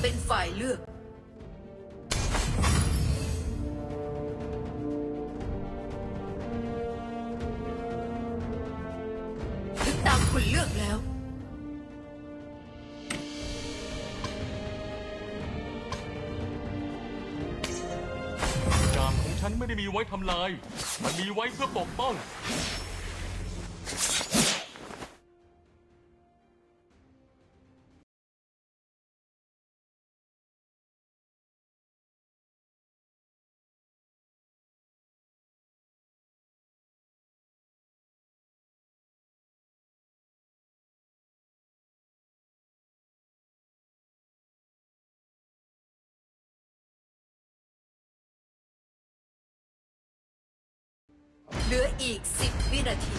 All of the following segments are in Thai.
เป็นฝ่ายเลือก ถึงตามคุณเลือกแล้ว ดาบของฉันไม่ได้มีไว้ทำลาย มันมีไว้เพื่อปกป้อง เหลืออีก 10 วินาที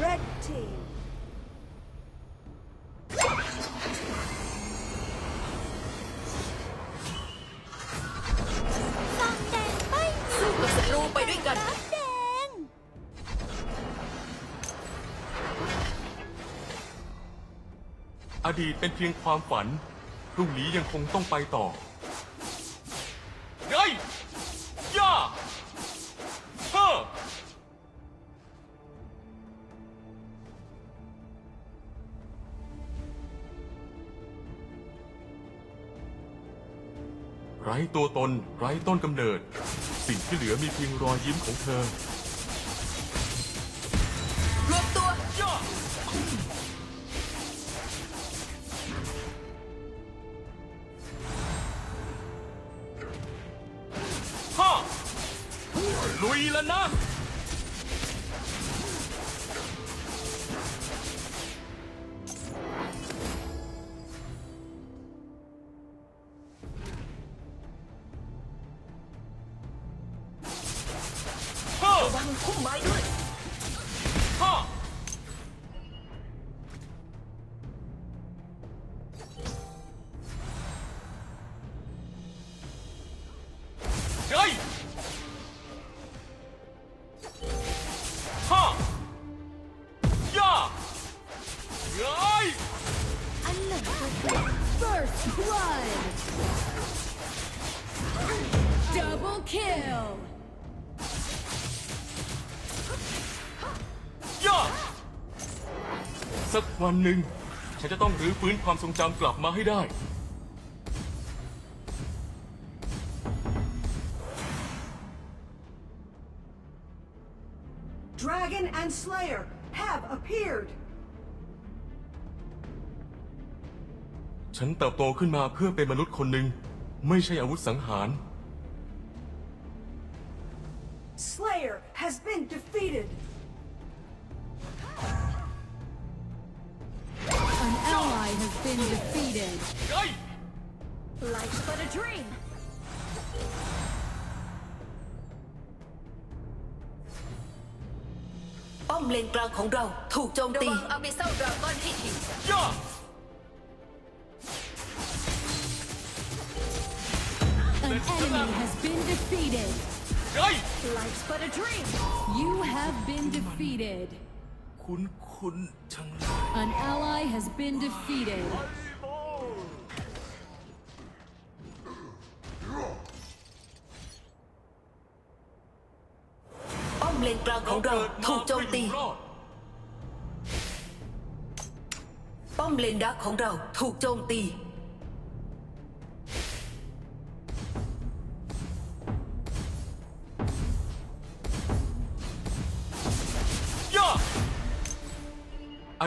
on the red team. ซองแดงไม่มีสู้กับศัตรูไปด้วยกันน้ำแดงอดีตเป็นเพียงความฝัน พรุ่งนี้ยังคงต้องไปต่อ ตัวตน ไร้ต้นกำเนิด สิ่งที่เหลือมีเพียงรอยยิ้มของเธอ รวบตัว first blood double kill ย่าสักวันหนึ่ง ฉันจะต้องรื้อฟื้นความทรงจำกลับมาให้ได้ Dragon and Slayer ฉันเติบโตขึ้นมาเพื่อเป็นมนุษย์คนหนึ่ง ไม่ใช่อาวุธสังหาร Slayer has been defeated. an ally has been defeated เฮ้ย life's but a dream ป้อมเลนกลางของเราถูกโจมตีระวังอาบิเซลดราก้อนให้ทีย่า an enemy has been defeated เฮ้ย life's but a dream you have been defeated คุณ คุณจังเลย an ally has been defeated ป้อมเลนกลางของเราถูกโจมตี รอด ป้อมเลนดักของเราถูกโจมตี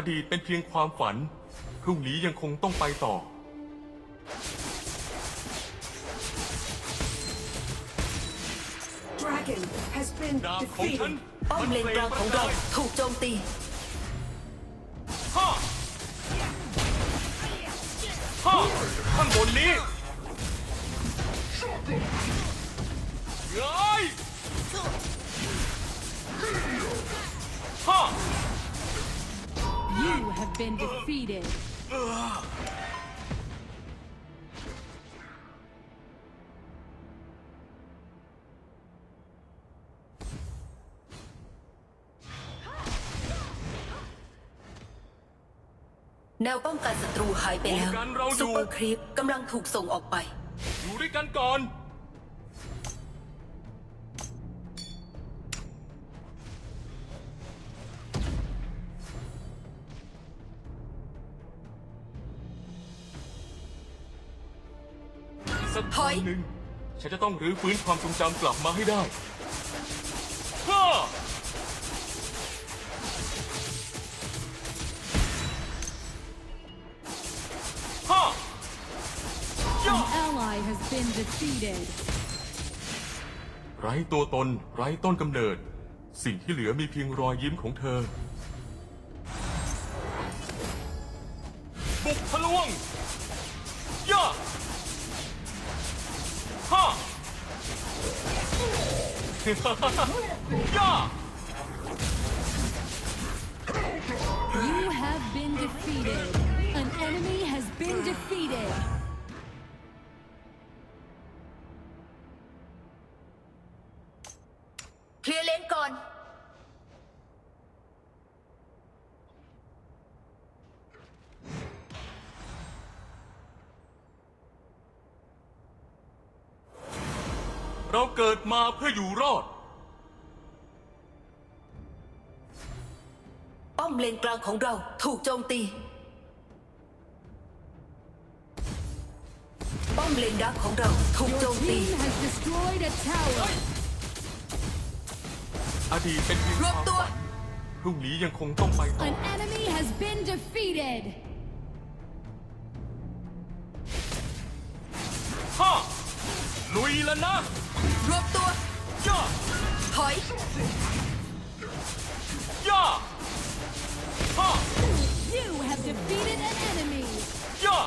ดีตเป็นเพียงความฝัน พรุ่งนี้ยังคงต้องไปต่อดาบของฉันบลิป้อมเลนกลางของเราถูกโจมตี ฮ่าฮ่าข้างบนนี้เฮ้ยฮ่า You have been defeated. แนวป้องกันศัตรูหายไปแล้วป้องกันเราอยู่ซุปเปอร์ครีปกำลังถูกส่งออกไป อยู่ด้วยกันก่อน วัอนยหนึ่งฉันจะต้องรื้อฟื้นความทรงจำกลับมาให้ได้ฮ่าฮ่า An ally has been defeated. ไร้ตัวตน ไร้ต้นกำเนิด สิ่งที่เหลือมีเพียงรอยยิ้มของเธอ You have been defeated. An enemy has been defeated. เราเกิดมาเพื่ออยู่รอด ป้อมเลนกลางของเราถูกโจมตี ป้อมเลนดักของเราถูกโจ Your มตี team has destroyed a tower. อดีตเป็นเพียงรวบตัวพรุ่งนี้ยังคงต้องไปต่อ An enemy has been defeated. ฮ่าลุยแล้วนะ รวบตัว ย่าถอย ย่าฮ่า You have defeated an enemy. ย่า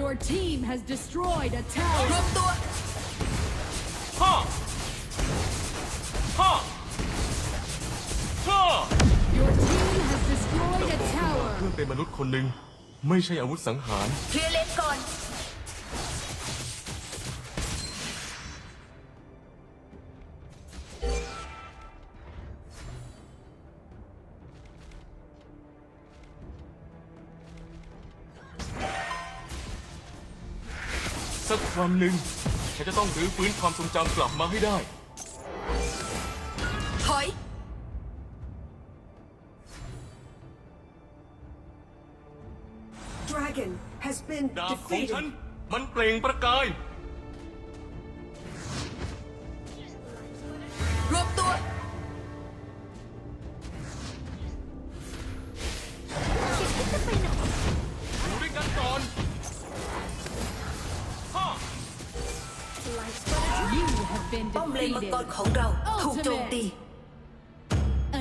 Your team has destroyed a ร tower. วบตัว ฮ่าฮ่าฮ่า Your team has destroyed a tower. เพื่อนเป็นมนุษย์คนหนึ่ง ไม่ใช่อาวุธสังหาร เคลียร์เลนก่อน สักวันหนึ่งฉันจะต้องรื้อฟื้นความทรงจำกลับมาให้ได้ ถอย Dragon has been ดาบของฉัน defeated. มันเปล่งประกาย รวบตัว ป้อมเลนมัง defeated. กรของเราถูกโจมตี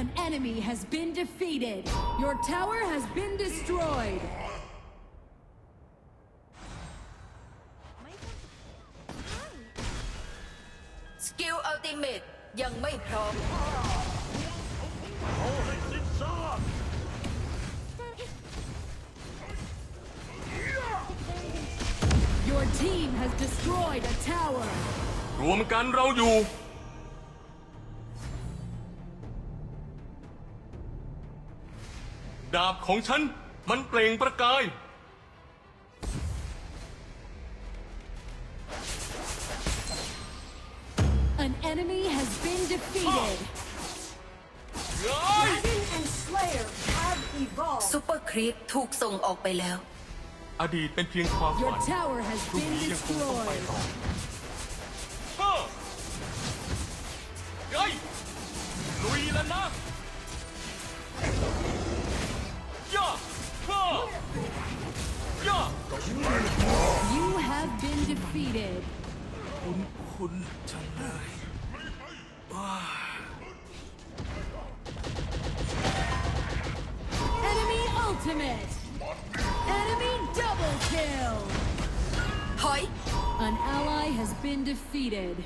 An enemy has been defeated. Your tower has been destroyed. สกิลอัลติเมตยังไม่พร้อม Your team has destroyed a tower. รวมกันเราอยู่ ดาบของฉันมันเปล่งประกาย An enemy has been defeated. เฮ้ย Dragon and Slayer have evolved. ซุปเปอร์ครีปถูกส่งออกไปแล้ว อดีตเป็นเพียงความ Your ฝัน tower has พรุ่ง been นี้ยังคงต้องไป destroyed. ต่อ ฮ่าเฮ้ยลุยแล้วนะย่าฮ่าย่า You have been defeated. คุ้นคุ้นๆจังเลย Enemy ultimate. Enemy double kill. ถอย An ally has been defeated.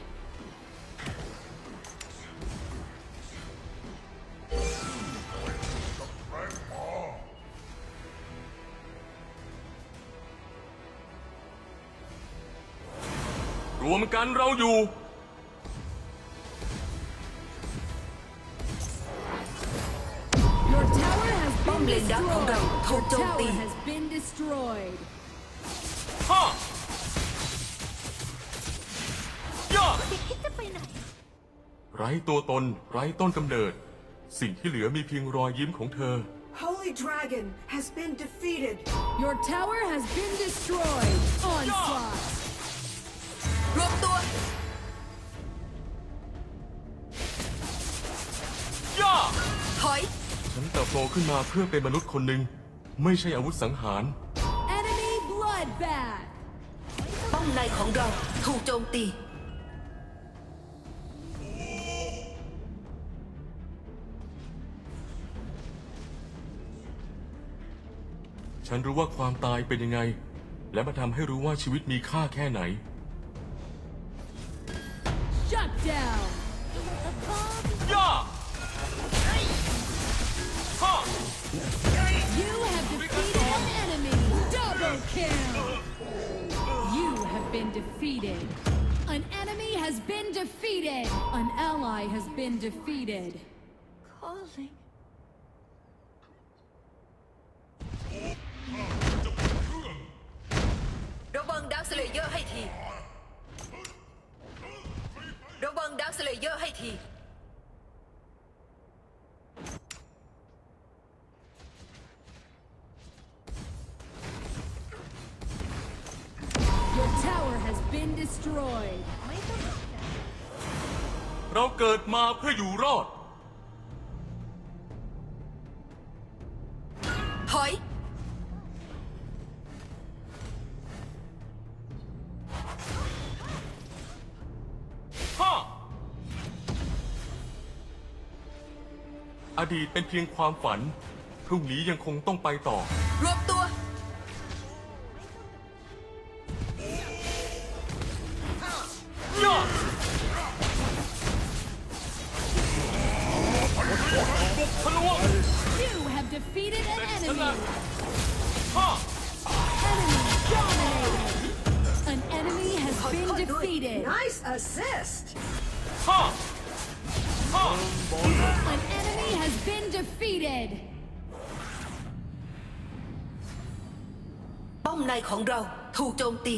รวมกันเราอยู่ Your tower has ป้อม been เลนดักของเรา destroyed. ถูก Your โจมตี tower has been destroyed. ฮ่าย่า ไร้ตัวตน ไร้ต้นกำเนิด สิ่งที่เหลือมีเพียงรอยยิ้มของเธอ Holy Dragon has been defeated. Your tower has been destroyed. Onslaught. รวมตัว ย่าถอย ฉันเติบโตขึ้นมาเพื่อเป็นมนุษย์คนหนึ่ง ไม่ใช่อาวุธสังหาร Enemy bloodbath. ป้อมในของเราถูกโจมตี ฉันรู้ว่าความตายเป็นยังไง และมาทำให้รู้ว่าชีวิตมีค่าแค่ไหน Shut down. ย่าฮ่า You have defeated an enemy. Double kill. You have been defeated. An enemy has been defeated. An ally has been defeated. calling ระวังดักสเลเยอร์ให้ที ระวังดักส เลเยอร์ให้ที Your tower has been destroyed. เราเกิดมาเพื่ออยู่รอด ถอย อดีตเป็นเพียงความฝัน พรุ่งนี้ยังคงต้องไปต่อ รวมตัว defeated. ป้อมในของเราถูกโจมตี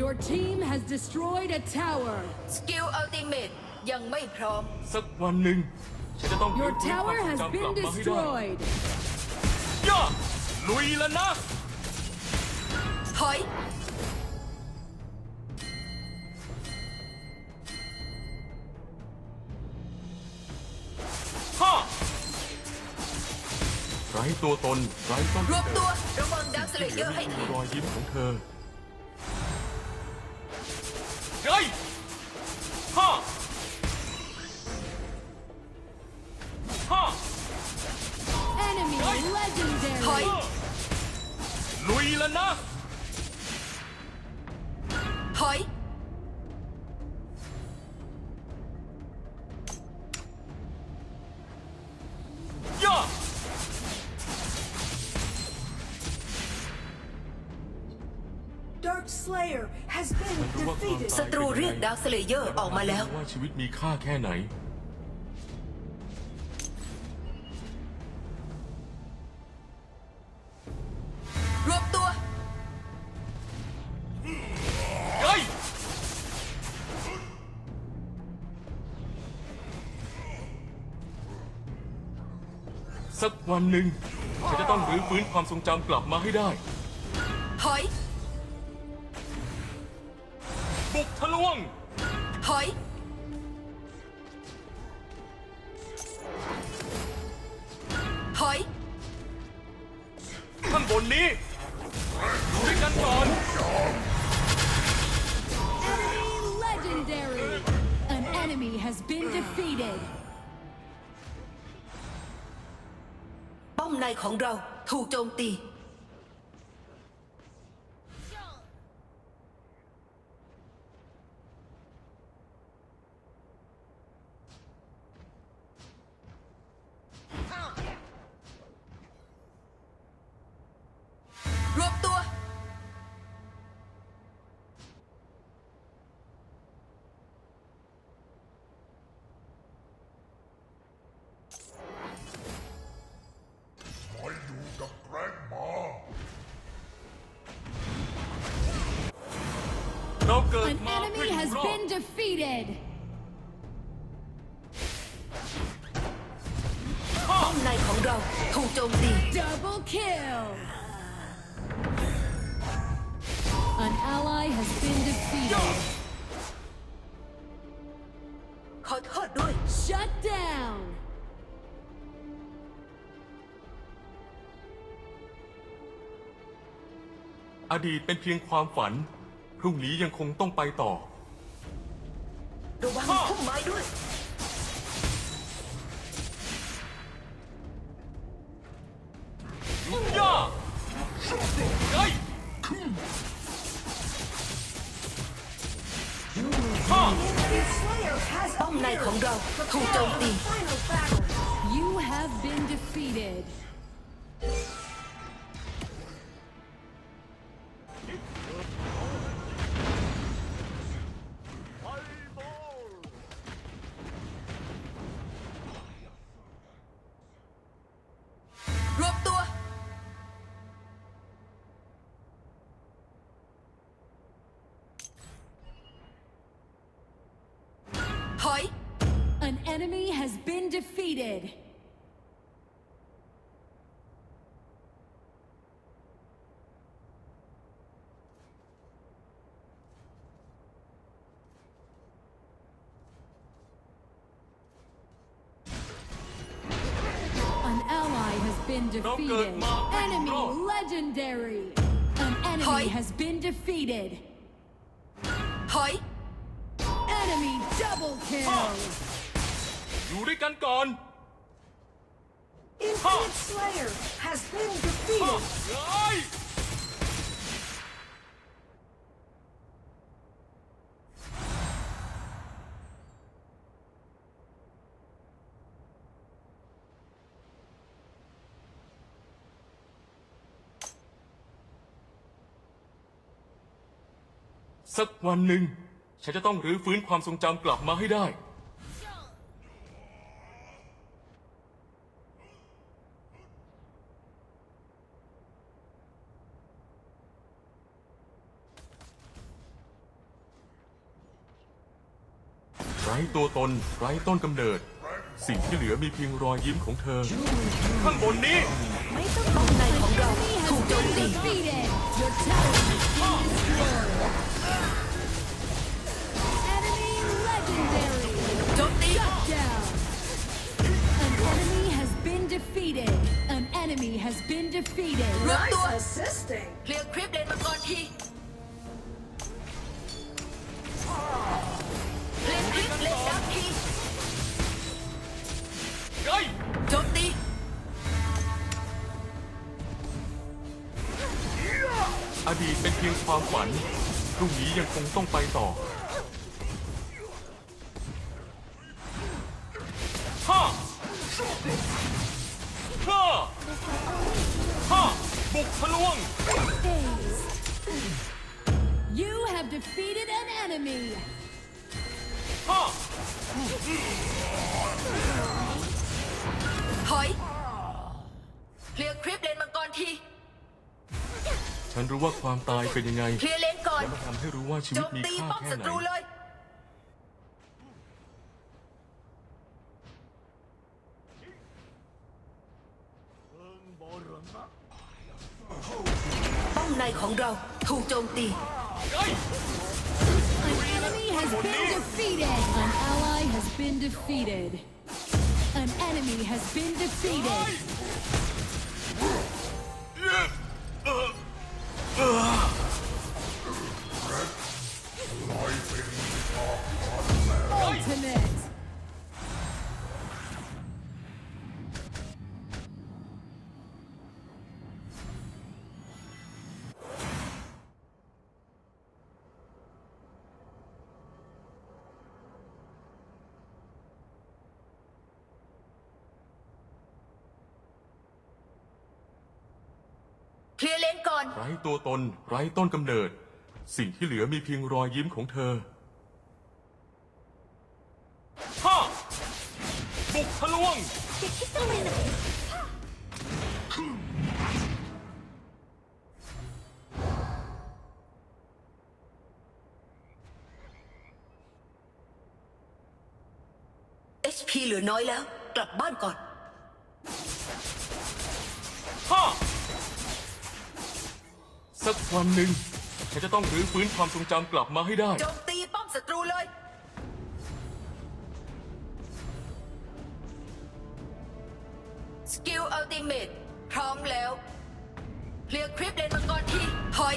Your team has destroyed a tower. สกิลอัลติเมตยังไม่พร้อม สักวันหนึ่งฉันจะต้อง Your ฟื้นฟูความ tower ทรง has จำกลั been บมาให้ได้ destroyed. ย่าลุยแล้วนะ ถอย ตัวตนไร้ต้นรวมตัวระวังดักสเลเยอร์ให้ทีรอยยิ้มของเธอเฮ้ยฮ่าฮ่า Enemy legendary. ถอย ลุยแล้วนะ รูเป็นเรียัยกงไงดาร์คสเลเยอร์ออกมาแล้ว ว่าชีวิตมีค่าแค่ไหน รวมตัว เฮ้ย สักวันหนึ่งฉันจะต้องรื้อฟื้นความทรงจำกลับมาให้ได้ ถอย บุกทะลวง ถูกโจมตี เราเกิด An มาเพื่อ enemy อยู่ has รอด been defeated. ป้อมในของเราถูกโจมตี Double kill. An ally has been defeated. ขอโทษด้วย Shut down. อดีตเป็นเพียงความฝัน พรุ่งนี้ยังคงต้องไปต่อ ระวังพุ่มไม้ด้วยย่าเฮ้ยฮ่า Infinite Slayer has ป้อมในของ appeared. เราถูกโจมตี enemy has been defeated. An ally has been defeated. Enemy legendary. An enemy has been defeated. Hi. Enemy double kill. อยู่ด้วยกันก่อน Infinite Slayer has been ฮ่า defeated. เฮ้ย สักวันหนึ่ง ฉันจะต้องรื้อฟื้นความทรงจำกลับมาให้ได้ ไร้ ตัวตนไร้ต้นกำเนิด สิ่งที่เหลือมีเพียงรอยยิ้มของเธอ ข้างบนนี้ ไม่ต้องป้องในของเราถูกโจมตี Your tower has been destroyed. รุ่งนี้ยังคงต้องไปต่อฮ่าฮ่าฮ่าบุกทะลวง Ace. You have defeated an enemy. ฮ่าถอยเคลียร์คลิปเลนมังกรที ฉันรู้ว่าความตายเป็นยังไงเคลียร์เลนก่อนและมันทำให้รู้ว่าชีโจวิตมมีตีค่าป้อมแค่ศัไหตรูเลนยป้อมในของเราถูกโจมตีเฮ้ย An enemy has been defeated. An ally has been defeated. An enemy has been defeated. Ultimate! เคลียร์เลนก่อน ไร้ตัวตน ไร้ต้นกำเนิด สิ่งที่เหลือมีเพียงรอยยิ้มของเธอฮ่าบุกทะลวง HP เหลือน้อยแล้ว กลับบ้านก่อนฮ่า สักวันหนึ่งฉันจะต้องรื้อฟื้นความทรงจำกลับมาให้ได้ โจมตีป้อมศัตรูเลย สกิลอัลติเมตพร้อมแล้วเคลียร์คลิปเลนมังกรทีถอย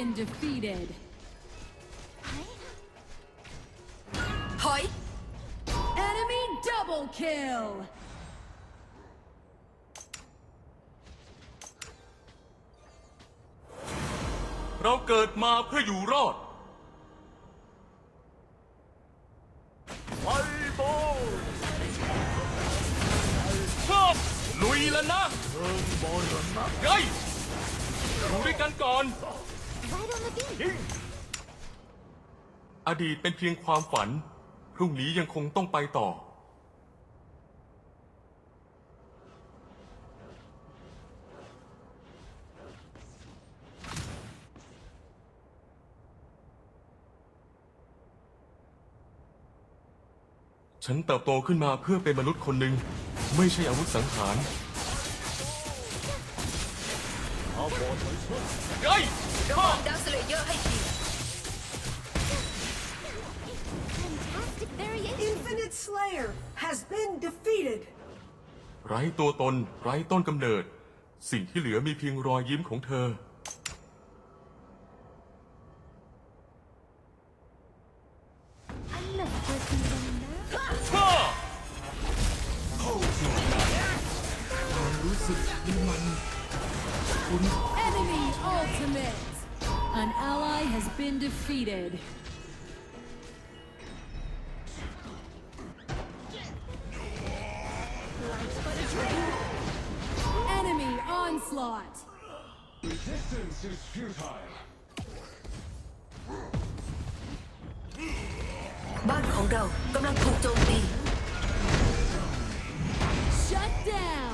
Been defeated. ถอย Enemy double kill. เราเกิดมาเพื่ออยู่รอดไฟโบชอบลุยแล้วนะเชิงบอลนะไงอยู่ด้วยกันก่อน อดีตเป็นเพียงความฝัน พรุ่งนี้ยังคงต้องไปต่อ ฉันเติบโตขึ้นมาเพื่อเป็นมนุษย์คนหนึ่ง ไม่ใช่อาวุธสังหารไอ้ยระวังดักสเลเยอร์ให้ที Infinite Slayer has been defeated. ไร้ตัวตน ไร้ต้นกำเนิด สิ่งที่เหลือมีเพียงรอยยิ้มของเธอ has been defeated. Enemy onslaught. Resistance is futile. บ้านของเรากำลังถูกโจมตี Shut down.